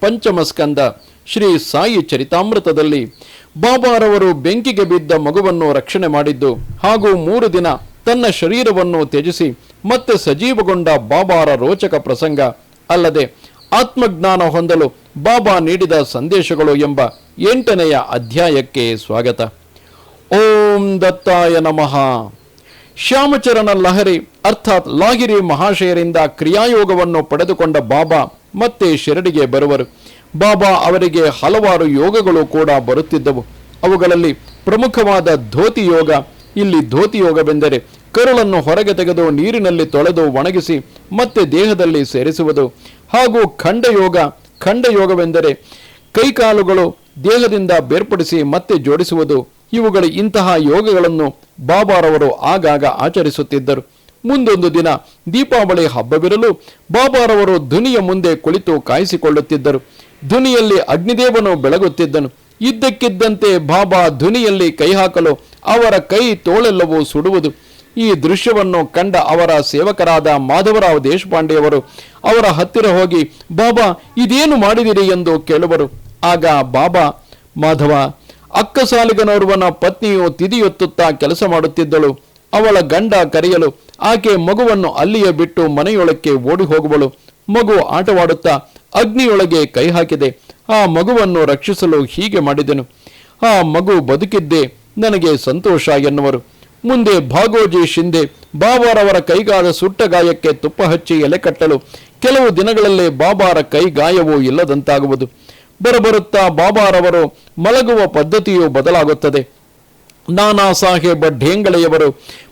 ಪಂಚಮ ಸ್ಕಂದ ಶ್ರೀ ಸಾಯಿ ಚರಿತಾಮೃತದಲ್ಲಿ ಬಾಬಾರವರು ಬೆಂಕಿಗೆ ಬಿದ್ದ ಮಗುವನ್ನು ರಕ್ಷಣೆ ಮಾಡಿದ್ದು ಹಾಗೂ ಮೂರು ದಿನ ತನ್ನ ಶರೀರವನ್ನು ತ್ಯಜಿಸಿ ಮತ್ತೆ ಸಜೀವಗೊಂಡ ಬಾಬಾರ ರೋಚಕ ಪ್ರಸಂಗ, ಅಲ್ಲದೆ ಆತ್ಮಜ್ಞಾನ ಹೊಂದಲು ಬಾಬಾ ನೀಡಿದ ಸಂದೇಶಗಳು ಎಂಬ ಎಂಟನೆಯ ಅಧ್ಯಾಯಕ್ಕೆ ಸ್ವಾಗತ. ಓಂ ದತ್ತಾಯ ನಮಃ. ಶ್ಯಾಮಚರಣ ಲಹರಿ, ಅರ್ಥಾತ್ ಲಾಹಿರಿ ಮಹಾಶಯರಿಂದ ಕ್ರಿಯಾಯೋಗವನ್ನು ಪಡೆದುಕೊಂಡ ಬಾಬಾ ಮತ್ತೆ ಶಿರಡಿಗೆ ಬರುವರು. ಬಾಬಾ ಅವರಿಗೆ ಹಲವಾರು ಯೋಗಗಳು ಕೂಡ ಬರುತ್ತಿದ್ದವು. ಅವುಗಳಲ್ಲಿ ಪ್ರಮುಖವಾದ ಧೋತಿ ಯೋಗ, ಇಲ್ಲಿ ಧೋತಿ ಯೋಗವೆಂದರೆ ಕರುಳನ್ನು ಹೊರಗೆ ತೆಗೆದು ನೀರಿನಲ್ಲಿ ತೊಳೆದು ಒಣಗಿಸಿ ಮತ್ತೆ ದೇಹದಲ್ಲಿ ಸೇರಿಸುವುದು. ಹಾಗೂ ಖಂಡಯೋಗ ಖಂಡಯೋಗವೆಂದರೆ ಕೈಕಾಲುಗಳು ದೇಹದಿಂದ ಬೇರ್ಪಡಿಸಿ ಮತ್ತೆ ಜೋಡಿಸುವುದು. ಇವುಗಳ ಇಂತಹ ಯೋಗಗಳನ್ನು ಬಾಬಾರವರು ಆಗಾಗ ಆಚರಿಸುತ್ತಿದ್ದರು. ಮುಂದೊಂದು ದಿನ ದೀಪಾವಳಿ ಹಬ್ಬವಿರಲು ಬಾಬಾರವರು ಧ್ವನಿಯ ಮುಂದೆ ಕುಳಿತು ಕಾಯಿಸಿಕೊಳ್ಳುತ್ತಿದ್ದರು. ಧ್ವನಿಯಲ್ಲಿ ಅಗ್ನಿದೇವನು ಬೆಳಗುತ್ತಿದ್ದನು. ಇದ್ದಕ್ಕಿದ್ದಂತೆ ಬಾಬಾ ಧ್ವನಿಯಲ್ಲಿ ಕೈ ಹಾಕಲು ಅವರ ಕೈ ತೋಳೆಲ್ಲವೂ ಸುಡುವುದು. ಈ ದೃಶ್ಯವನ್ನು ಕಂಡ ಅವರ ಸೇವಕರಾದ ಮಾಧವರಾವ್ ದೇಶಪಾಂಡೆಯವರು ಅವರ ಹತ್ತಿರ ಹೋಗಿ, ಬಾಬಾ, ಇದೇನು ಮಾಡಿದಿರಿ? ಎಂದು ಕೇಳುವರು. ಆಗ ಬಾಬಾ, ಮಾಧವ ಅಕ್ಕಸಾಲಿಗನೋರ್ವನ ಪತ್ನಿಯು ತಿದಿಯೊತ್ತುತ್ತಾ ಕೆಲಸ ಮಾಡುತ್ತಿದ್ದಳು. ಅವಳ ಗಂಡ ಕರೆಯಲು ಆಕೆ ಮಗುವನ್ನು ಅಲ್ಲಿಯೇ ಬಿಟ್ಟು ಮನೆಯೊಳಕ್ಕೆ ಓಡಿ ಹೋಗುವಳು. ಮಗು ಆಟವಾಡುತ್ತಾ ಅಗ್ನಿಯೊಳಗೆ ಕೈ ಹಾಕಿದೆ. ಆ ಮಗುವನ್ನು ರಕ್ಷಿಸಲು ಹೀಗೆ ಮಾಡಿದೆನು. ಆ ಮಗು ಬದುಕಿದ್ದೇ ನನಗೆ ಸಂತೋಷ ಎನ್ನುವರು. ಮುಂದೆ ಭಾಗೋಜಿ ಶಿಂದೆ ಬಾಬಾರವರ ಕೈಗಾದ ಸುಟ್ಟ ಗಾಯಕ್ಕೆ ತುಪ್ಪ ಹಚ್ಚಿ ಎಲೆ ಕಟ್ಟಲು ಕೆಲವು ದಿನಗಳಲ್ಲೇ ಬಾಬಾರ ಕೈ ಗಾಯವೂ ಇಲ್ಲದಂತಾಗುವುದು. ಬರಬರುತ್ತಾ ಬಾಬಾರವರು ಮಲಗುವ ಪದ್ಧತಿಯು ಬದಲಾಗುತ್ತದೆ. ನಾನಾ ಸಾಹೇಬ ಢೇಂಗಳೆಯವರು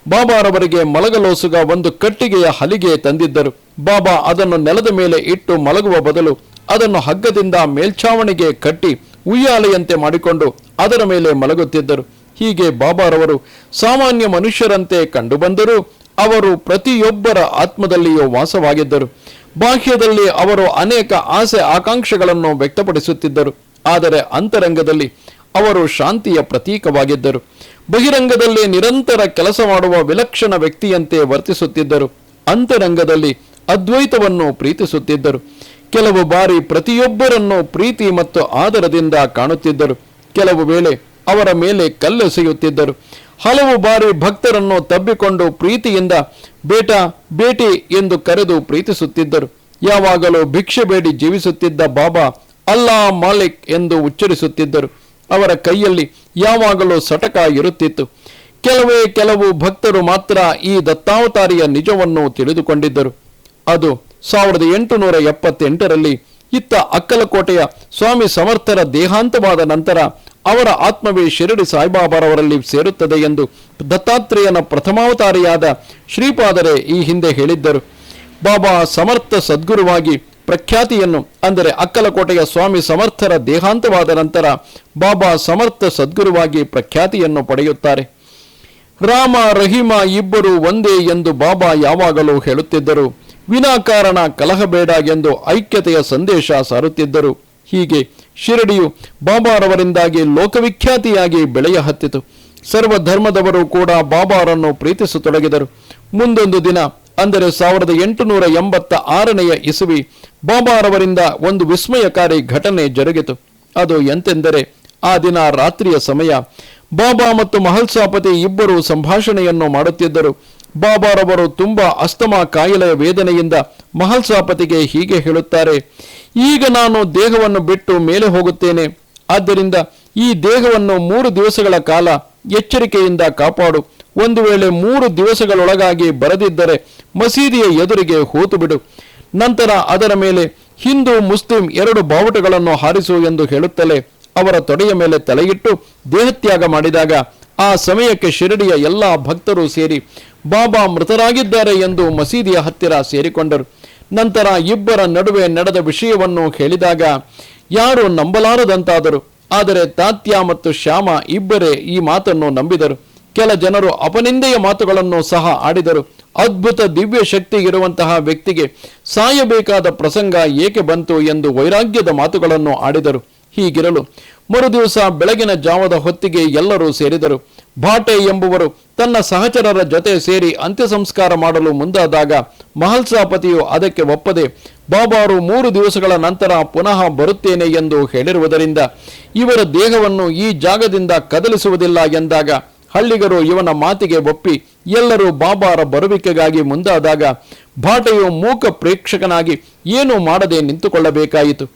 ಬಾಬಾರವರಿಗೆ ಮಲಗಲೋಸುಗ ಒಂದು ಕಟ್ಟಿಗೆಯ ಹಲಿಗೆ ತಂದಿದ್ದರು. ಬಾಬಾ ಅದನ್ನು ನೆಲದ ಮೇಲೆ ಇಟ್ಟು ಮಲಗುವ ಬದಲು ಅದನ್ನು ಹಗ್ಗದಿಂದ ಮೇಲ್ಛಾವಣಿಗೆ ಕಟ್ಟಿ ಉಯ್ಯಾಲೆಯಂತೆ ಮಾಡಿಕೊಂಡು ಅದರ ಮೇಲೆ ಮಲಗುತ್ತಿದ್ದರು. ಹೀಗೆ ಬಾಬಾರವರು ಸಾಮಾನ್ಯ ಮನುಷ್ಯರಂತೆ ಕಂಡುಬಂದರೂ ಅವರು ಪ್ರತಿಯೊಬ್ಬರ ಆತ್ಮದಲ್ಲಿಯೂ ವಾಸವಾಗಿದ್ದರು. ಬಾಹ್ಯದಲ್ಲಿ ಅವರು ಅನೇಕ ಆಸೆ ಆಕಾಂಕ್ಷೆಗಳನ್ನು ವ್ಯಕ್ತಪಡಿಸುತ್ತಿದ್ದರು. ಆದರೆ ಅಂತರಂಗದಲ್ಲಿ ಅವರು ಶಾಂತಿಯ ಪ್ರತೀಕವಾಗಿದ್ದರು. ಬಹಿರಂಗದಲ್ಲಿ ನಿರಂತರ ಕೆಲಸ ಮಾಡುವ ವಿಲಕ್ಷಣ ವ್ಯಕ್ತಿಯಂತೆ ವರ್ತಿಸುತ್ತಿದ್ದರು. ಅಂತರಂಗದಲ್ಲಿ ಅದ್ವೈತವನ್ನು ಪ್ರೀತಿಸುತ್ತಿದ್ದರು. ಕೆಲವು ಬಾರಿ ಪ್ರತಿಯೊಬ್ಬರನ್ನು ಪ್ರೀತಿ ಮತ್ತು ಆದರದಿಂದ ಕಾಣುತ್ತಿದ್ದರು. ಕೆಲವು ವೇಳೆ ಅವರ ಮೇಲೆ ಕಲ್ಲೆಸೆಯುತ್ತಿದ್ದರು ಹಲವು ಬಾರಿ ಭಕ್ತರನ್ನು ತಬ್ಬಿಕೊಂಡು ಪ್ರೀತಿಯಿಂದ, ಬೇಟಾ, ಬೇಟಿ ಎಂದು ಕರೆದು ಪ್ರೀತಿಸುತ್ತಿದ್ದರು. ಯಾವಾಗಲೂ ಭಿಕ್ಷೆ ಬೇಡಿ ಜೀವಿಸುತ್ತಿದ್ದ ಬಾಬಾ ಅಲ್ಲಾ ಮಾಲಿಕ್ ಎಂದು ಉಚ್ಚರಿಸುತ್ತಿದ್ದರು. ಅವರ ಕೈಯಲ್ಲಿ ಯಾವಾಗಲೂ ಸಟಕ ಇರುತ್ತಿತ್ತು. ಕೆಲವೇ ಕೆಲವು ಭಕ್ತರು ಮಾತ್ರ ಈ ದತ್ತಾವತಾರಿಯ ನಿಜವನ್ನು ತಿಳಿದುಕೊಂಡಿದ್ದರು. ಅದು ಸಾವಿರದ ಎಂಟುನೂರ ಎಪ್ಪತ್ತೆಂಟರಲ್ಲಿ ಇತ್ತ ಅಕ್ಕಲಕೋಟೆಯ ಸ್ವಾಮಿ ಸಮರ್ಥರ ದೇಹಾಂತವಾದ ನಂತರ ಅವರ ಆತ್ಮವೇ ಶಿರಡಿ ಸಾಯಿಬಾಬಾರವರಲ್ಲಿ ಸೇರುತ್ತದೆ ಎಂದು ದತ್ತಾತ್ರೇಯನ ಪ್ರಥಮಾವತಾರಿಯಾದ ಶ್ರೀಪಾದರೆ ಈ ಹಿಂದೆ ಹೇಳಿದ್ದರು. ಬಾಬಾ ಸಮರ್ಥ ಸದ್ಗುರುವಾಗಿ ಪ್ರಖ್ಯಾತಿಯನ್ನು, ಅಂದರೆ ಅಕ್ಕಲಕೋಟೆಯ ಸ್ವಾಮಿ ಸಮರ್ಥರ ದೇಹಾಂತವಾದ ನಂತರ ಬಾಬಾ ಸಮರ್ಥ ಸದ್ಗುರುವಾಗಿ ಪ್ರಖ್ಯಾತಿಯನ್ನು ಪಡೆಯುತ್ತಾರೆ. ರಾಮ, ರಹೀಮ ಇಬ್ಬರು ಒಂದೇ ಎಂದು ಬಾಬಾ ಯಾವಾಗಲೂ ಹೇಳುತ್ತಿದ್ದರು. ವಿನಾಕಾರಣ ಕಲಹ ಬೇಡ ಎಂದು ಐಕ್ಯತೆಯ ಸಂದೇಶ ಸಾರುತ್ತಿದ್ದರು. ಹೀಗೆ ಶಿರಡಿಯು ಬಾಬಾರವರಿಂದಾಗಿ ಲೋಕವಿಖ್ಯಾತಿಯಾಗಿ ಬೆಳೆಯ ಹತ್ತಿತು. ಸರ್ವ ಧರ್ಮದವರು ಕೂಡ ಬಾಬಾರನ್ನು ಪ್ರೀತಿಸತೊಡಗಿದರು. ಮುಂದೊಂದು ದಿನ ಅಂದರೆ ಸಾವಿರದ ಎಂಟುನೂರ ಎಂಬತ್ತ ಆರನೆಯ ಇಸುವಿ ಬಾಬಾರವರಿಂದ ಒಂದು ವಿಸ್ಮಯಕಾರಿ ಘಟನೆ ಜರುಗಿತು. ಅದು ಎಂತೆಂದರೆ, ಆ ದಿನ ರಾತ್ರಿಯ ಸಮಯ. ಬಾಬಾ ಮತ್ತು ಮಹಲ್ಸಾಪತಿ ಇಬ್ಬರು ಸಂಭಾಷಣೆಯನ್ನು ಮಾಡುತ್ತಿದ್ದರು. ಬಾಬಾರವರು ತುಂಬಾ ಅಸ್ತಮಾ ಕಾಯಿಲೆಯ ವೇದನೆಯಿಂದ ಮಹಲ್ಸಾಪತಿಗೆ ಹೀಗೆ ಹೇಳುತ್ತಾರೆ, ಈಗ ನಾನು ದೇಹವನ್ನು ಬಿಟ್ಟು ಮೇಲೆ ಹೋಗುತ್ತೇನೆ. ಆದ್ದರಿಂದ ಈ ದೇಹವನ್ನು ಮೂರು ದಿವಸಗಳ ಕಾಲ ಎಚ್ಚರಿಕೆಯಿಂದ ಕಾಪಾಡು. ಒಂದು ವೇಳೆ ಮೂರು ದಿವಸಗಳೊಳಗಾಗಿ ಬರದಿದ್ದರೆ ಮಸೀದಿಯ ಎದುರಿಗೆ ಹೂತು ಬಿಡು ನಂತರ ಅದರ ಮೇಲೆ ಹಿಂದೂ, ಮುಸ್ಲಿಂ ಎರಡು ಬಾವುಟಗಳನ್ನು ಹಾರಿಸು ಎಂದು ಹೇಳುತ್ತಲೇ ಅವರ ತೊಡೆಯ ಮೇಲೆ ತಲೆಯಿಟ್ಟು ದೇಹತ್ಯಾಗ ಮಾಡಿದಾಗ ಆ ಸಮಯಕ್ಕೆ ಶಿರಡಿಯ ಎಲ್ಲ ಭಕ್ತರು ಸೇರಿ, ಬಾಬಾ ಮೃತರಾಗಿದ್ದಾರೆ ಎಂದು ಮಸೀದಿಯ ಹತ್ತಿರ ಸೇರಿಕೊಂಡರು. ನಂತರ ಇಬ್ಬರ ನಡುವೆ ನಡೆದ ವಿಷಯವನ್ನು ಹೇಳಿದಾಗ, ಯಾರು ನಂಬಲಾರದಂತಾದರು, ಆದರೆ ತಾತ್ಯ ಮತ್ತು ಶ್ಯಾಮ ಇಬ್ಬರೇ ಈ ಮಾತನ್ನು ನಂಬಿದರು. ಕೆಲ ಜನರು ಅಪನಿಂದೆಯ ಮಾತುಗಳನ್ನು ಸಹ ಆಡಿದರು. ಅದ್ಭುತ ದಿವ್ಯ ಶಕ್ತಿ ಇರುವಂತಹ ವ್ಯಕ್ತಿಗೆ ಸಾಯಬೇಕಾದ ಪ್ರಸಂಗ ಏಕೆ ಬಂತು ಎಂದು ವೈರಾಗ್ಯದ ಮಾತುಗಳನ್ನು ಆಡಿದರು. ಹೀಗಿರಲು ಮರುದಿವಸ ಬೆಳಗಿನ ಜಾವದ ಹೊತ್ತಿಗೆ ಎಲ್ಲರೂ ಸೇರಿದರು. ಭಾಟೆ ಎಂಬುವರು ತನ್ನ ಸಹಚರರ ಜೊತೆ ಸೇರಿ ಅಂತ್ಯ ಸಂಸ್ಕಾರ ಮಾಡಲು ಮುಂದಾದಾಗ ಮಹಲ್ಸಾಪತಿಯು ಅದಕ್ಕೆ ಒಪ್ಪದೆ, ಬಾಬಾರು, ಮೂರು ದಿವಸಗಳ ನಂತರ ಪುನಃ ಬರುತ್ತೇನೆ ಎಂದು ಹೇಳಿರುವುದರಿಂದ ಇವರ ದೇಹವನ್ನು ಈ ಜಾಗದಿಂದ ಕದಲಿಸುವುದಿಲ್ಲ ಎಂದಾಗ ಹಳ್ಳಿಗರು ಇವನ ಮಾತಿಗೆ ಒಪ್ಪಿ ಎಲ್ಲರೂ ಬಾಬಾರ ಬರುವಿಕೆಗಾಗಿ ಮುಂದಾದಾಗ ಭಾಟೆಯು ಮೂಕ ಪ್ರೇಕ್ಷಕನಾಗಿ ಏನೂ ಮಾಡದೆ ನಿಂತುಕೊಳ್ಳಬೇಕಾಯಿತು.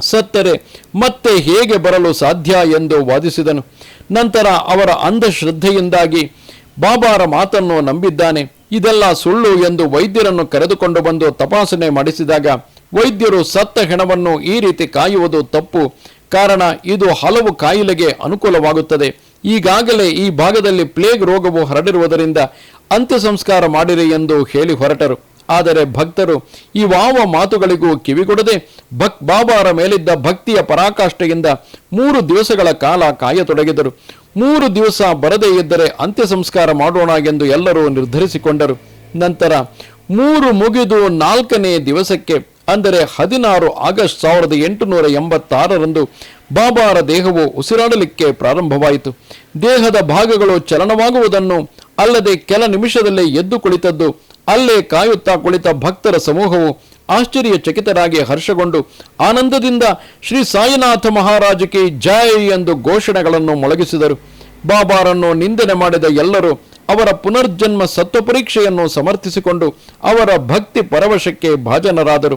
ಸತ್ತರೆ ಮತ್ತೆ ಹೇಗೆ ಬರಲು ಸಾಧ್ಯ ಎಂದು ವಾದಿಸಿದನು. ನಂತರ ಅವರ ಅಂಧಶ್ರದ್ಧೆಯಿಂದಾಗಿ ಬಾಬಾರ ಮಾತನ್ನು ನಂಬಿದ್ದಾನೆ. ಇದೆಲ್ಲ ಸುಳ್ಳು ಎಂದು ವೈದ್ಯರನ್ನು ಕರೆದುಕೊಂಡು ಬಂದು ತಪಾಸಣೆ ಮಾಡಿಸಿದಾಗ ವೈದ್ಯರು ಸತ್ತ ಹೆಣವನ್ನು ಈ ರೀತಿ ಕಾಯುವುದು ತಪ್ಪು. ಕಾರಣ ಇದು ಹಲವು ಕಾಯಿಲೆಗೆ ಅನುಕೂಲವಾಗುತ್ತದೆ. ಈಗಾಗಲೇ ಈ ಭಾಗದಲ್ಲಿ ಪ್ಲೇಗ್ ರೋಗವು ಹರಡಿರುವುದರಿಂದ ಅಂತ್ಯ ಸಂಸ್ಕಾರ ಮಾಡಿರಿ ಎಂದು ಹೇಳಿ ಹೊರಟರು. ಆದರೆ ಭಕ್ತರು ಈ ವಾವ ಮಾತುಗಳಿಗೂ ಕಿವಿಗೊಡದೆ ಭಕ್ ಬಾಬಾರ ಮೇಲಿದ್ದ ಭಕ್ತಿಯ ಪರಾಕಾಷ್ಠೆಯಿಂದ ಮೂರು ದಿವಸಗಳ ಕಾಲ ಕಾಯತೊಡಗಿದರು. ಮೂರು ದಿವಸ ಬರದೇ ಇದ್ದರೆ ಅಂತ್ಯ ಸಂಸ್ಕಾರ ಮಾಡೋಣ ಎಂದು ಎಲ್ಲರೂ ನಿರ್ಧರಿಸಿಕೊಂಡರು. ನಂತರ ಮೂರು ಮುಗಿದು ನಾಲ್ಕನೇ ದಿವಸಕ್ಕೆ ಅಂದರೆ ಹದಿನಾರು ಆಗಸ್ಟ್ ಸಾವಿರದ ಎಂಟುನೂರ ಎಂಬತ್ತಾರರಂದು ಬಾಬಾರ ದೇಹವು ಉಸಿರಾಡಲಿಕ್ಕೆ ಪ್ರಾರಂಭವಾಯಿತು. ದೇಹದ ಭಾಗಗಳು ಚಲನವಾಗುವುದನ್ನು ಅಲ್ಲದೆ ಕೆಲ ನಿಮಿಷದಲ್ಲೇ ಎದ್ದು ಕುಳಿತದ್ದು. ಅಲ್ಲೇ ಕಾಯುತ್ತಾ ಕುಳಿತ ಭಕ್ತರ ಸಮೂಹವು ಆಶ್ಚರ್ಯಚಕಿತರಾಗಿ ಹರ್ಷಗೊಂಡು ಆನಂದದಿಂದ ಶ್ರೀ ಸಾಯಿನಾಥ ಮಹಾರಾಜಕ್ಕೆ ಜೈ ಎಂದು ಘೋಷಣೆಗಳನ್ನು ಮೊಳಗಿಸಿದರು. ಬಾಬಾರನ್ನು ನಿಂದನೆ ಮಾಡಿದ ಎಲ್ಲರೂ ಅವರ ಪುನರ್ಜನ್ಮ ಸತ್ವ ಪರೀಕ್ಷೆಯನ್ನು ಸಮರ್ಥಿಸಿಕೊಂಡು ಅವರ ಭಕ್ತಿ ಪರವಶಕ್ಕೆ ಭಾಜನರಾದರು.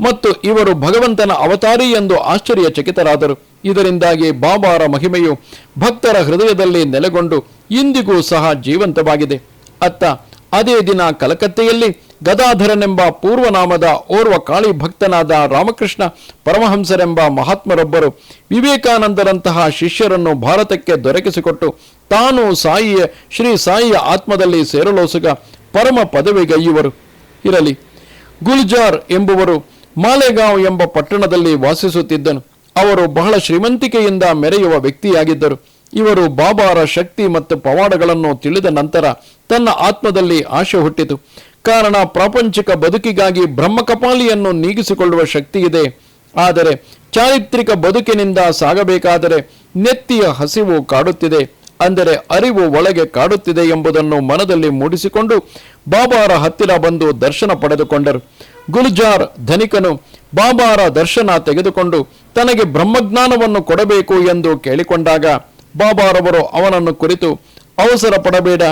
ಮತ್ತು ಇವರು ಭಗವಂತನ ಅವತಾರಿ ಎಂದು ಆಶ್ಚರ್ಯಚಕಿತರಾದರು. ಇದರಿಂದಾಗಿ ಬಾಬಾರ ಮಹಿಮೆಯು ಭಕ್ತರ ಹೃದಯದಲ್ಲಿ ನೆಲೆಗೊಂಡು ಇಂದಿಗೂ ಸಹ ಜೀವಂತವಾಗಿದೆ. ಅತ್ತ ಅದೇ ದಿನ ಕಲಕತ್ತೆಯಲ್ಲಿ ಗದಾಧರನೆಂಬ ಪೂರ್ವನಾಮದ ಓರ್ವ ಕಾಳಿ ಭಕ್ತನಾದ ರಾಮಕೃಷ್ಣ ಪರಮಹಂಸರೆಂಬ ಮಹಾತ್ಮರೊಬ್ಬರು ವಿವೇಕಾನಂದರಂತಹ ಶಿಷ್ಯರನ್ನು ಭಾರತಕ್ಕೆ ದೊರಕಿಸಿಕೊಟ್ಟು ತಾನು ಸಾಯಿಯ, ಶ್ರೀ ಸಾಯಿಯ ಆತ್ಮದಲ್ಲಿ ಸೇರಲೋಸುಗ ಪರಮ ಪದವಿಗೈಯುವರು ಇರಲಿ, ಗುಲ್ಜಾರ್ ಎಂಬುವರು ಮಾಲೆಗಾಂವ್ ಎಂಬ ಪಟ್ಟಣದಲ್ಲಿ ವಾಸಿಸುತ್ತಿದ್ದನು. ಅವರು ಬಹಳ ಶ್ರೀಮಂತಿಕೆಯಿಂದ ಮೆರೆಯುವ ವ್ಯಕ್ತಿಯಾಗಿದ್ದರು. ಇವರು ಬಾಬಾರ ಶಕ್ತಿ ಮತ್ತು ಪವಾಡಗಳನ್ನು ತಿಳಿದ ನಂತರ ತನ್ನ ಆತ್ಮದಲ್ಲಿ ಆಶೆ ಹುಟ್ಟಿತು. ಕಾರಣ ಪ್ರಾಪಂಚಿಕ ಬದುಕಿಗಾಗಿ ಬ್ರಹ್ಮಕಪಾಲಿಯನ್ನು ನೀಗಿಸಿಕೊಳ್ಳುವ ಶಕ್ತಿ ಇದೆ. ಆದರೆ ಚಾರಿತ್ರಿಕ ಬದುಕಿನಿಂದ ಸಾಗಬೇಕಾದರೆ ನೆತ್ತಿಯ ಹಸಿವು ಕಾಡುತ್ತಿದೆ. ಅಂದರೆ ಅರಿವು ಒಳಗೆ ಕಾಡುತ್ತಿದೆ ಎಂಬುದನ್ನು ಮನದಲ್ಲಿ ಮೂಡಿಸಿಕೊಂಡು ಬಾಬಾರ ಹತ್ತಿರ ಬಂದು ದರ್ಶನ ಪಡೆದುಕೊಂಡರು. ಗುಲ್ಜಾರ್ ಧನಿಕನು ಬಾಬಾರ ದರ್ಶನ ತೆಗೆದುಕೊಂಡು ತನಗೆ ಬ್ರಹ್ಮಜ್ಞಾನವನ್ನು ಕೊಡಬೇಕು ಎಂದು ಕೇಳಿಕೊಂಡಾಗ ಬಾಬಾರವರು ಅವನನ್ನು ಕುರಿತು ಅವಸರ ಪಡಬೇಡ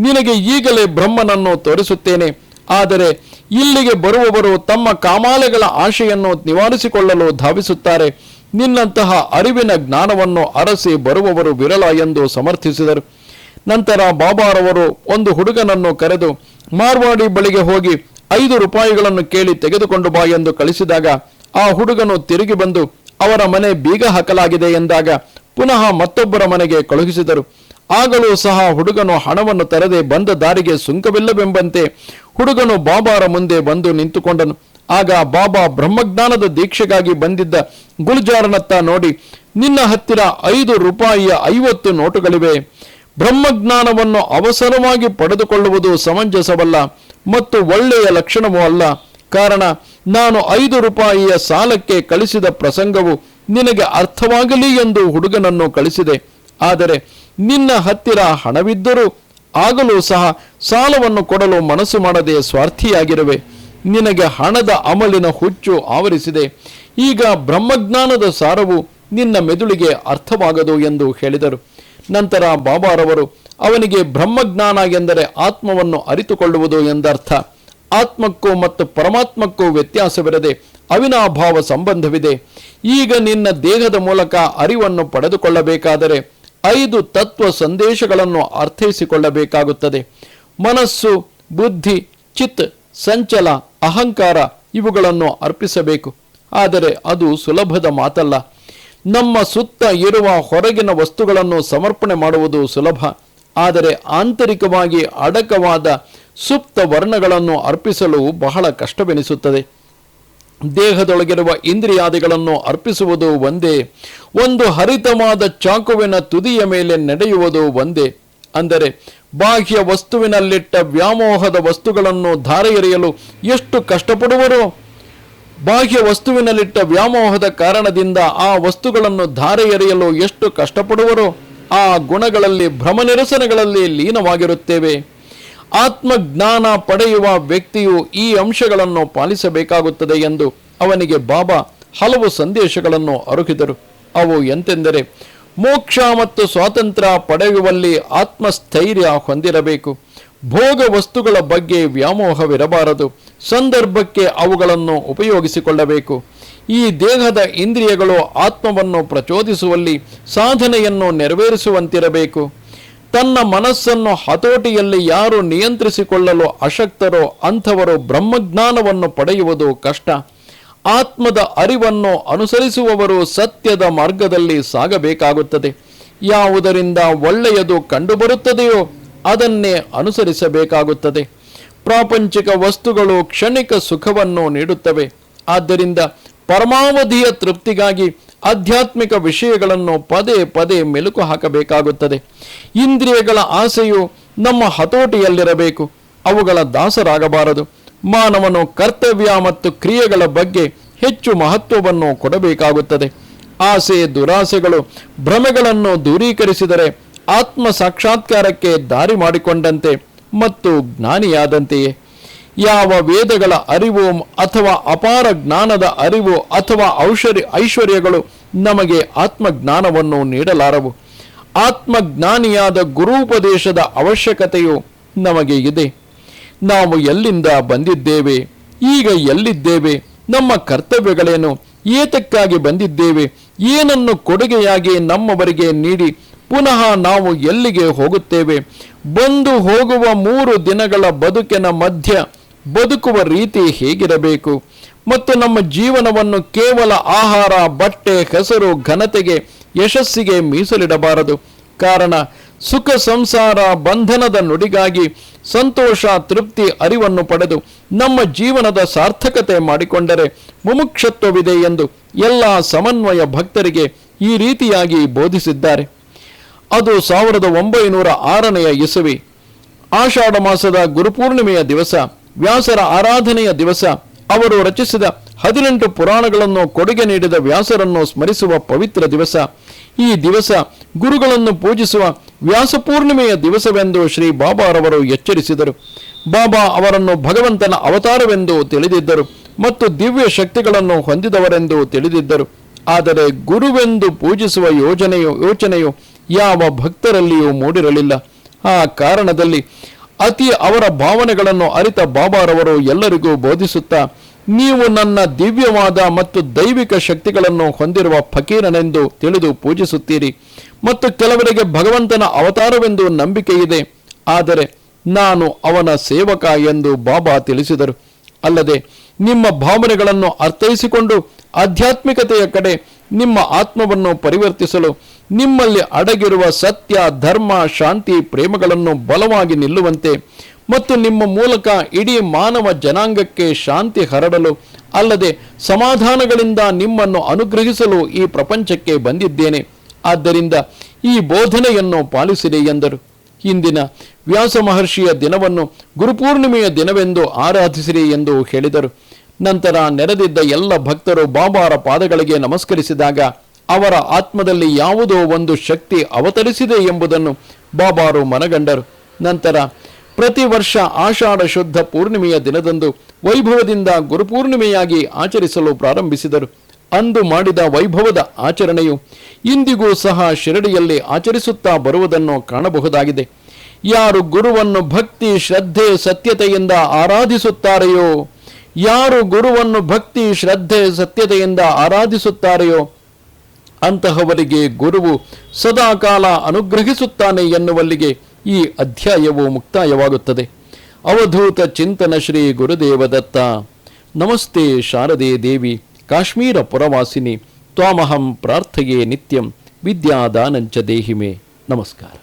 ನಿನಗೆ ಈಗಲೇ ಬ್ರಹ್ಮನನ್ನು ತೋರಿಸುತ್ತೇನೆ. ಆದರೆ ಇಲ್ಲಿಗೆ ಬರುವವರು ತಮ್ಮ ಕಾಮಾಲೆಗಳ ಆಶೆಯನ್ನು ನಿವಾರಿಸಿಕೊಳ್ಳಲು ಧಾವಿಸುತ್ತಾರೆ. ನಿನ್ನಂತಹ ಅರಿವಿನ ಜ್ಞಾನವನ್ನು ಅರಸಿ ಬರುವವರು ವಿರಳ ಎಂದು ಸಮರ್ಥಿಸಿದರು. ನಂತರ ಬಾಬಾರವರು ಒಂದು ಹುಡುಗನನ್ನು ಕರೆದು, ಮಾರ್ವಾಡಿ ಬಳಿಗೆ ಹೋಗಿ ಐದು ರೂಪಾಯಿಗಳನ್ನು ಕೇಳಿ ತೆಗೆದುಕೊಂಡು ಬಾ ಎಂದು ಕಳಿಸಿದಾಗ, ಆ ಹುಡುಗನು ತಿರುಗಿ ಬಂದು, ಅವರ ಮನೆ ಬೀಗ ಹಾಕಲಾಗಿದೆ ಎಂದಾಗ, ಪುನಃ ಮತ್ತೊಬ್ಬರ ಮನೆಗೆ ಕಳುಹಿಸಿದರು. ಆಗಲೂ ಸಹ ಹುಡುಗನು ಹಣವನ್ನು ತರದೆ ಬಂದ ದಾರಿಗೆ ಸುಂಕವಿಲ್ಲವೆಂಬಂತೆ ಹುಡುಗನು ಬಾಬಾರ ಮುಂದೆ ಬಂದು ನಿಂತುಕೊಂಡನು. ಆಗ ಬಾಬಾ ಬ್ರಹ್ಮಜ್ಞಾನದ ದೀಕ್ಷೆಗಾಗಿ ಬಂದಿದ್ದ ಗುಲ್ಜಾರನತ್ತ ನೋಡಿ, ನಿನ್ನ ಹತ್ತಿರ ಐದು ರೂಪಾಯಿಯ ಐವತ್ತು ನೋಟುಗಳಿವೆ. ಬ್ರಹ್ಮಜ್ಞಾನವನ್ನು ಅವಸರವಾಗಿ ಪಡೆದುಕೊಳ್ಳುವುದು ಸಮಂಜಸವಲ್ಲ ಮತ್ತು ಒಳ್ಳೆಯ ಲಕ್ಷಣವೂ ಅಲ್ಲ. ಕಾರಣ, ನಾನು ಐದು ರೂಪಾಯಿಯ ಸಾಲಕ್ಕೆ ಕಳಿಸಿದ ಪ್ರಸಂಗವು ನಿನಗೆ ಅರ್ಥವಾಗಲಿ ಎಂದು ಹುಡುಗನನ್ನು ಕಳಿಸಿದೆ. ಆದರೆ ನಿನ್ನ ಹತ್ತಿರ ಹಣವಿದ್ದರೂ ಆಗಲೂ ಸಹ ಸಾಲವನ್ನು ಕೊಡಲು ಮನಸ್ಸು ಮಾಡದೆ ಸ್ವಾರ್ಥಿಯಾಗಿರುವೆ. ನಿನಗೆ ಹಣದ ಅಮಲಿನ ಹುಚ್ಚು ಆವರಿಸಿದೆ. ಈಗ ಬ್ರಹ್ಮಜ್ಞಾನದ ಸಾರವು ನಿನ್ನ ಮೆದುಳಿಗೆ ಅರ್ಥವಾಗದು ಎಂದು ಹೇಳಿದರು. ನಂತರ ಬಾಬಾರವರು, ಅವನಿಗೆ ಬ್ರಹ್ಮಜ್ಞಾನ ಎಂದರೆ ಆತ್ಮವನ್ನು ಅರಿತುಕೊಳ್ಳುವುದು ಎಂದರ್ಥ. ಆತ್ಮಕ್ಕೂ ಮತ್ತು ಪರಮಾತ್ಮಕ್ಕೂ ವ್ಯತ್ಯಾಸವಿರದೆ ಅವಿನಾಭಾವ ಸಂಬಂಧವಿದೆ. ಈಗ ನಿನ್ನ ದೇಹದ ಮೂಲಕ ಅರಿವನ್ನು ಪಡೆದುಕೊಳ್ಳಬೇಕಾದರೆ ಐದು ತತ್ವ ಸಂದೇಶಗಳನ್ನು ಅರ್ಥೈಸಿಕೊಳ್ಳಬೇಕಾಗುತ್ತದೆ. ಮನಸ್ಸು, ಬುದ್ಧಿ, ಚಿತ್, ಸಂಚಲ, ಅಹಂಕಾರ ಇವುಗಳನ್ನು ಅರ್ಪಿಸಬೇಕು. ಆದರೆ ಅದು ಸುಲಭದ ಮಾತಲ್ಲ. ನಮ್ಮ ಸುತ್ತ ಇರುವ ಹೊರಗಿನ ವಸ್ತುಗಳನ್ನು ಸಮರ್ಪಣೆ ಮಾಡುವುದು ಸುಲಭ. ಆದರೆ ಆಂತರಿಕವಾಗಿ ಅಡಕವಾದ ಸುಪ್ತ ವರ್ಣಗಳನ್ನು ಅರ್ಪಿಸಲು ಬಹಳ ಕಷ್ಟವೆನಿಸುತ್ತದೆ. ದೇಹದೊಳಗಿರುವ ಇಂದ್ರಿಯಾದಿಗಳನ್ನು ಅರ್ಪಿಸುವುದು ಒಂದೇ, ಒಂದು ಹರಿತವಾದ ಚಾಕುವಿನ ತುದಿಯ ಮೇಲೆ ನಡೆಯುವುದು ಒಂದೇ. ಅಂದರೆ ಬಾಹ್ಯ ವಸ್ತುವಿನಲ್ಲಿಟ್ಟ ವ್ಯಾಮೋಹದ ವಸ್ತುಗಳನ್ನು ಧಾರೆ ಎರೆಯಲು ಎಷ್ಟು ಕಷ್ಟಪಡುವರು? ಬಾಹ್ಯ ವಸ್ತುವಿನಲ್ಲಿಟ್ಟ ವ್ಯಾಮೋಹದ ಕಾರಣದಿಂದ ಆ ವಸ್ತುಗಳನ್ನು ಧಾರೆ ಎರೆಯಲು ಎಷ್ಟು ಕಷ್ಟಪಡುವರು? ಆ ಗುಣಗಳಲ್ಲಿ ಭ್ರಮನಿರಸನಗಳಲ್ಲಿ ಲೀನವಾಗಿರುತ್ತೇವೆ. ಆತ್ಮಜ್ಞಾನ ಪಡೆಯುವ ವ್ಯಕ್ತಿಯು ಈ ಅಂಶಗಳನ್ನು ಪಾಲಿಸಬೇಕಾಗುತ್ತದೆ ಎಂದು ಅವನಿಗೆ ಬಾಬಾ ಹಲವು ಸಂದೇಶಗಳನ್ನು ಅರುಕಿದರು ಅವು ಎಂತೆಂದರೆ, ಮೋಕ್ಷ ಮತ್ತು ಸ್ವಾತಂತ್ರ್ಯ ಪಡೆಯುವಲ್ಲಿ ಆತ್ಮಸ್ಥೈರ್ಯ ಹೊಂದಿರಬೇಕು. ಭೋಗ ವಸ್ತುಗಳ ಬಗ್ಗೆ ವ್ಯಾಮೋಹವಿರಬಾರದು. ಸಂದರ್ಭಕ್ಕೆ ಅವುಗಳನ್ನು ಉಪಯೋಗಿಸಿಕೊಳ್ಳಬೇಕು. ಈ ದೇಹದ ಇಂದ್ರಿಯಗಳು ಆತ್ಮವನ್ನು ಪ್ರಚೋದಿಸುವಲ್ಲಿ ಸಾಧನೆಯನ್ನು ನೆರವೇರಿಸುವಂತಿರಬೇಕು. ತನ್ನ ಮನಸ್ಸನ್ನು ಹತೋಟಿಯಲ್ಲಿ ಯಾರು ನಿಯಂತ್ರಿಸಿಕೊಳ್ಳಲು ಅಶಕ್ತರೋ ಅಂಥವರು ಬ್ರಹ್ಮಜ್ಞಾನವನ್ನು ಪಡೆಯುವುದು ಕಷ್ಟ. ಆತ್ಮದ ಅರಿವನ್ನು ಅನುಸರಿಸುವವರು ಸತ್ಯದ ಮಾರ್ಗದಲ್ಲಿ ಸಾಗಬೇಕಾಗುತ್ತದೆ. ಯಾವುದರಿಂದ ಒಳ್ಳೆಯದು ಕಂಡುಬರುತ್ತದೆಯೋ ಅದನ್ನೇ ಅನುಸರಿಸಬೇಕಾಗುತ್ತದೆ. ಪ್ರಾಪಂಚಿಕ ವಸ್ತುಗಳು ಕ್ಷಣಿಕ ಸುಖವನ್ನು ನೀಡುತ್ತವೆ. ಆದ್ದರಿಂದ ಪರಮಾವಧಿಯ ತೃಪ್ತಿಗಾಗಿ ಆಧ್ಯಾತ್ಮಿಕ ವಿಷಯಗಳನ್ನು ಪದೇ ಪದೇ ಮೆಲುಕು ಹಾಕಬೇಕಾಗುತ್ತದೆ. ಇಂದ್ರಿಯಗಳ ಆಸೆಯು ನಮ್ಮ ಹತೋಟಿಯಲ್ಲಿರಬೇಕು. ಅವುಗಳ ದಾಸರಾಗಬಾರದು. ಮಾನವನು ಕರ್ತವ್ಯ ಮತ್ತು ಕ್ರಿಯೆಗಳ ಬಗ್ಗೆ ಹೆಚ್ಚು ಮಹತ್ವವನ್ನು ಕೊಡಬೇಕಾಗುತ್ತದೆ. ಆಸೆ, ದುರಾಸೆಗಳು, ಭ್ರಮೆಗಳನ್ನು ದೂರೀಕರಿಸಿದರೆ ಆತ್ಮ ಸಾಕ್ಷಾತ್ಕಾರಕ್ಕೆ ದಾರಿ ಮಾಡಿಕೊಂಡಂತೆ ಮತ್ತು ಜ್ಞಾನಿಯಾದಂತೆಯೇ. ಯಾವ ವೇದಗಳ ಅರಿವು ಅಥವಾ ಅಪಾರ ಜ್ಞಾನದ ಅರಿವು ಅಥವಾ ಔಷಧಿ ಐಶ್ವರ್ಯಗಳು ನಮಗೆ ಆತ್ಮಜ್ಞಾನವನ್ನು ನೀಡಲಾರವು. ಆತ್ಮಜ್ಞಾನಿಯಾದ ಗುರೂಪದೇಶದ ಅವಶ್ಯಕತೆಯು ನಮಗೆ ಇದೆ. ನಾವು ಎಲ್ಲಿಂದ ಬಂದಿದ್ದೇವೆ? ಈಗ ಎಲ್ಲಿದ್ದೇವೆ? ನಮ್ಮ ಕರ್ತವ್ಯಗಳೇನು? ಏತಕ್ಕಾಗಿ ಬಂದಿದ್ದೇವೆ? ಏನನ್ನು ಕೊಡುಗೆಯಾಗಿ ನಮ್ಮವರಿಗೆ ನೀಡಿ ಪುನಃ ನಾವು ಎಲ್ಲಿಗೆ ಹೋಗುತ್ತೇವೆ? ಬಂದು ಹೋಗುವ ಮೂರು ದಿನಗಳ ಬದುಕಿನ ಮಧ್ಯ ಬದುಕುವ ರೀತಿ ಹೇಗಿರಬೇಕು. ಮತ್ತು ನಮ್ಮ ಜೀವನವನ್ನು ಕೇವಲ ಆಹಾರ, ಬಟ್ಟೆ, ಹೆಸರು, ಘನತೆಗೆ, ಯಶಸ್ಸಿಗೆ ಮೀಸಲಿಡಬಾರದು. ಕಾರಣ, ಸುಖ, ಸಂಸಾರ, ಬಂಧನದ ನುಡಿಗಾಗಿ ಸಂತೋಷ, ತೃಪ್ತಿ, ಅರಿವನ್ನು ಪಡೆದು ನಮ್ಮ ಜೀವನದ ಸಾರ್ಥಕತೆ ಮಾಡಿಕೊಂಡರೆ ಮುಮುಕ್ಷತ್ವವಿದೆ ಎಂದು ಎಲ್ಲ ಸಮನ್ವಯ ಭಕ್ತರಿಗೆ ಈ ರೀತಿಯಾಗಿ ಬೋಧಿಸಿದ್ದಾರೆ. ಅದು ಸಾವಿರದ ಒಂಬೈನೂರ ಆರನೆಯ ಇಸವಿ. ಆಷಾಢ ಮಾಸದ ಗುರುಪೂರ್ಣಿಮೆಯ ದಿವಸ. ವ್ಯಾಸರ ಆರಾಧನೆಯ ದಿವಸ ಅವರು ರಚಿಸಿದ ಹದಿನೆಂಟು ಪುರಾಣಗಳನ್ನು ಕೊಡುಗೆ ನೀಡಿದ ವ್ಯಾಸರನ್ನು ಸ್ಮರಿಸುವ ಪವಿತ್ರ ದಿವಸ. ಈ ದಿವಸ ಗುರುಗಳನ್ನು ಪೂಜಿಸುವ ವ್ಯಾಸಪೂರ್ಣಿಮೆಯ ದಿವಸವೆಂದು ಶ್ರೀ ಬಾಬಾರವರು ಎಚ್ಚರಿಸಿದರು. ಬಾಬಾ ಅವರನ್ನು ಭಗವಂತನ ಅವತಾರವೆಂದು ತಿಳಿದಿದ್ದರು ಮತ್ತು ದಿವ್ಯ ಶಕ್ತಿಗಳನ್ನು ಹೊಂದಿದವರೆಂದು ತಿಳಿದಿದ್ದರು. ಆದರೆ ಗುರುವೆಂದು ಪೂಜಿಸುವ ಯೋಜನೆಯು ಯೋಚನೆಯು ಯಾವ ಭಕ್ತರಲ್ಲಿಯೂ ಮೂಡಿರಲಿಲ್ಲ. ಆ ಕಾರಣದಲ್ಲಿ ಅತಿ ಅವರ ಭಾವನೆಗಳನ್ನು ಅರಿತ ಬಾಬಾರವರು ಎಲ್ಲರಿಗೂ ಬೋಧಿಸುತ್ತಾ, ನೀವು ನನ್ನ ದಿವ್ಯವಾದ ಮತ್ತು ದೈವಿಕ ಶಕ್ತಿಗಳನ್ನು ಹೊಂದಿರುವ ಫಕೀರನೆಂದು ತಿಳಿದು ಪೂಜಿಸುತ್ತೀರಿ. ಮತ್ತು ಕೆಲವರಿಗೆ ಭಗವಂತನ ಅವತಾರವೆಂದು ನಂಬಿಕೆ ಇದೆ ಆದರೆ ನಾನು ಅವನ ಸೇವಕ ಎಂದು ಬಾಬಾ ತಿಳಿಸಿದರು. ಅಲ್ಲದೆ ನಿಮ್ಮ ಭಾವನೆಗಳನ್ನು ಅರ್ಥೈಸಿಕೊಂಡು ಆಧ್ಯಾತ್ಮಿಕತೆಯ ಕಡೆ ನಿಮ್ಮ ಆತ್ಮವನ್ನು ಪರಿವರ್ತಿಸಲು ನಿಮ್ಮಲ್ಲಿ ಅಡಗಿರುವ ಸತ್ಯ, ಧರ್ಮ, ಶಾಂತಿ, ಪ್ರೇಮಗಳನ್ನು ಬಲವಾಗಿ ನಿಲ್ಲುವಂತೆ ಮತ್ತು ನಿಮ್ಮ ಮೂಲಕ ಇಡೀ ಮಾನವ ಜನಾಂಗಕ್ಕೆ ಶಾಂತಿ ಹರಡಲು ಅಲ್ಲದೆ ಸಮಾಧಾನಗಳಿಂದ ನಿಮ್ಮನ್ನು ಅನುಗ್ರಹಿಸಲು ಈ ಪ್ರಪಂಚಕ್ಕೆ ಬಂದಿದ್ದೇನೆ. ಆದ್ದರಿಂದ ಈ ಬೋಧನೆಯನ್ನು ಪಾಲಿಸಿದೆ ಎಂದರು. ಇಂದಿನ ವ್ಯಾಸ ಮಹರ್ಷಿಯ ದಿನವನ್ನು ಗುರುಪೂರ್ಣಿಮೆಯ ದಿನವೆಂದು ಆರಾಧಿಸಿರಿ ಎಂದು ಹೇಳಿದರು. ನಂತರ ನೆರೆದಿದ್ದ ಎಲ್ಲ ಭಕ್ತರು ಬಾಬಾರ ಪಾದಗಳಿಗೆ ನಮಸ್ಕರಿಸಿದಾಗ ಅವರ ಆತ್ಮದಲ್ಲಿ ಯಾವುದೋ ಒಂದು ಶಕ್ತಿ ಅವತರಿಸಿದೆ ಎಂಬುದನ್ನು ಬಾಬಾರು ಮನಗಂಡರು. ನಂತರ, ಪ್ರತಿ ವರ್ಷ ಆಷಾಢ ಶುದ್ಧ ಪೂರ್ಣಿಮೆಯ ದಿನದಂದು ವೈಭವದಿಂದ ಗುರುಪೂರ್ಣಿಮೆಯಾಗಿ ಆಚರಿಸಲು ಪ್ರಾರಂಭಿಸಿದರು. ಅಂದು ಮಾಡಿದ ವೈಭವದ ಆಚರಣೆಯು ಇಂದಿಗೂ ಸಹ ಶಿರಡಿಯಲ್ಲಿ ಆಚರಿಸುತ್ತಾ ಬರುವುದನ್ನು ಕಾಣಬಹುದಾಗಿದೆ. ಯಾರು ಗುರುವನ್ನು ಭಕ್ತಿ, ಶ್ರದ್ಧೆ, ಸತ್ಯತೆಯಿಂದ ಆರಾಧಿಸುತ್ತಾರೆಯೋ, ಯಾರು ಗುರುವನ್ನು ಭಕ್ತಿ, ಶ್ರದ್ಧೆ, ಸತ್ಯತೆಯಿಂದ ಆರಾಧಿಸುತ್ತಾರೆಯೋ ಅಂತಹವರಿಗೆ ಗುರುವು ಸದಾಕಾಲ ಅನುಗ್ರಹಿಸುತ್ತಾನೆ ಎನ್ನುವಲ್ಲಿಗೆ ಈ ಅಧ್ಯಾಯವು ಮುಕ್ತಾಯವಾಗುತ್ತದೆ. ಅವಧೂತ ಚಿಂತನ ಶ್ರೀ ಗುರುದೇವದತ್ತ. ನಮಸ್ತೆ ಶಾರದೆ ದೇವಿ, ಕಾಶ್ಮೀರ ಪುರವಾಸಿನಿ, ತ್ವಾಮಹಂ ಪ್ರಾರ್ಥೆಯೇ ನಿತ್ಯಂ ವಿದ್ಯಾದಾನಂಚ ದೇಹಿಮೆ. ನಮಸ್ಕಾರ.